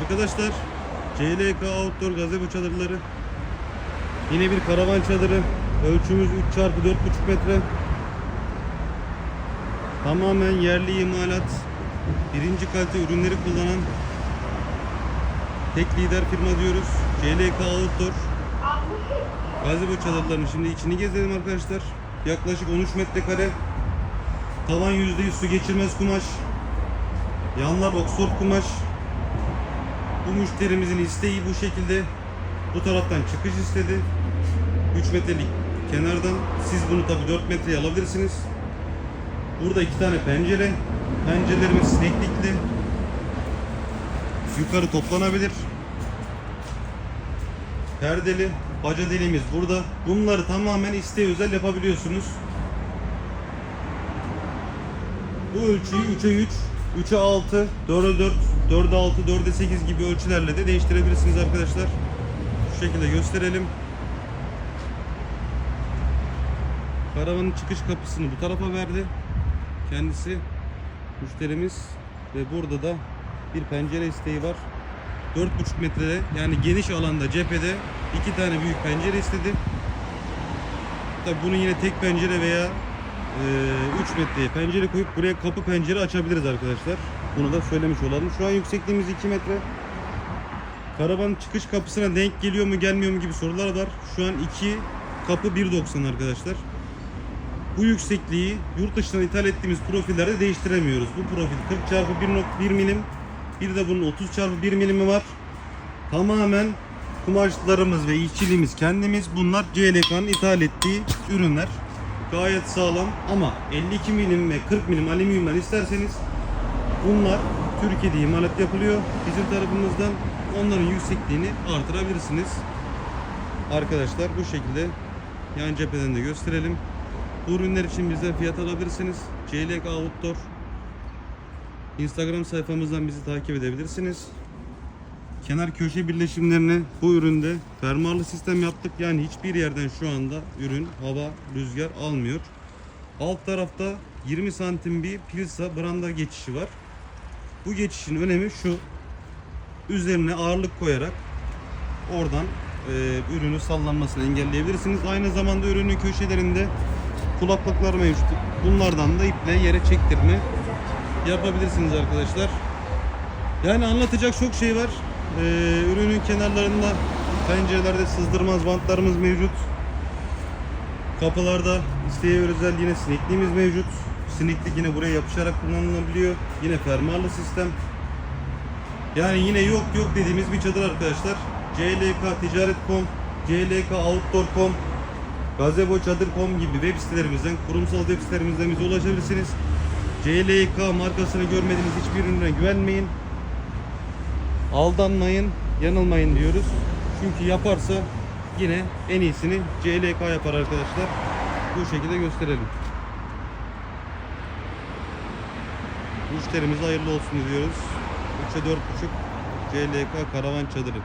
Arkadaşlar CLK Outdoor gazebo çadırları. Yine bir karavan çadırı. Ölçümüz 3 çarpı 4,5 metre. Tamamen yerli imalat. Birinci kalite ürünleri kullanan Tek lider firma diyoruz. CLK Outdoor. Gazebo çadırlarının şimdi içini gezelim arkadaşlar. Yaklaşık 13 metrekare. Tavan %100 su geçirmez kumaş. Yanlar oksor kumaş bu müşterimizin isteği bu şekilde bu taraftan çıkış istedi. 3 metrelik kenardan siz bunu tabi 4 metreye alabilirsiniz. Burada iki tane pencere. Pencerelerimiz sineklikli. Yukarı toplanabilir. Perdeli baca deliğimiz burada. Bunları tamamen isteğe özel yapabiliyorsunuz. Bu ölçüyü 3'e 3, 3'e 6, 4'e 4, 4'e 6, 4'e 8 gibi ölçülerle de değiştirebilirsiniz arkadaşlar. Şu şekilde gösterelim. Karavanın çıkış kapısını bu tarafa verdi. Kendisi müşterimiz ve burada da bir pencere isteği var. 4,5 metrede yani geniş alanda cephede iki tane büyük pencere istedi. Tabi bunu yine tek pencere veya 3 metreye pencere koyup buraya kapı pencere açabiliriz arkadaşlar. Bunu da söylemiş olalım. Şu an yüksekliğimiz 2 metre. Karavanın çıkış kapısına denk geliyor mu gelmiyor mu gibi sorular var. Şu an 2 kapı 1.90 arkadaşlar. Bu yüksekliği yurt dışından ithal ettiğimiz profillerde değiştiremiyoruz. Bu profil 40 çarpı 1.1 milim. Bir de bunun 30 çarpı 1 milimi var. Tamamen kumaşlarımız ve işçiliğimiz kendimiz. Bunlar CLK'nın ithal ettiği ürünler. Gayet sağlam ama 52 milim ve 40 milim alüminyumdan isterseniz bunlar Türkiye'de imalat yapılıyor. Bizim tarafımızdan onların yüksekliğini artırabilirsiniz. Arkadaşlar bu şekilde yan cepheden de gösterelim. Bu ürünler için bizden fiyat alabilirsiniz. CLK Outdoor Instagram sayfamızdan bizi takip edebilirsiniz. Kenar köşe birleşimlerini bu üründe fermuarlı sistem yaptık. Yani hiçbir yerden şu anda ürün hava, rüzgar almıyor. Alt tarafta 20 santim bir pilsa branda geçişi var. Bu geçişin önemi şu. Üzerine ağırlık koyarak oradan e, ürünü sallanmasını engelleyebilirsiniz. Aynı zamanda ürünün köşelerinde kulaklıklar mevcut. Bunlardan da iple yere çektirme yapabilirsiniz arkadaşlar. Yani anlatacak çok şey var. Ee, ürünün kenarlarında pencerelerde sızdırmaz bantlarımız mevcut. Kapılarda isteğe özel yine sinekliğimiz mevcut. Sineklik yine buraya yapışarak kullanılabiliyor. Yine fermuarlı sistem. Yani yine yok yok dediğimiz bir çadır arkadaşlar. CLK Ticaret.com, CLK Outdoor.com, Gazebo Çadır.com gibi web sitelerimizden, kurumsal web sitelerimizden bize ulaşabilirsiniz. CLK markasını görmediğiniz hiçbir ürüne güvenmeyin. Aldanmayın, yanılmayın diyoruz. Çünkü yaparsa yine en iyisini CLK yapar arkadaşlar. Bu şekilde gösterelim. Müşterimize hayırlı olsun diyoruz. 3'e 4.5 CLK karavan çadırı.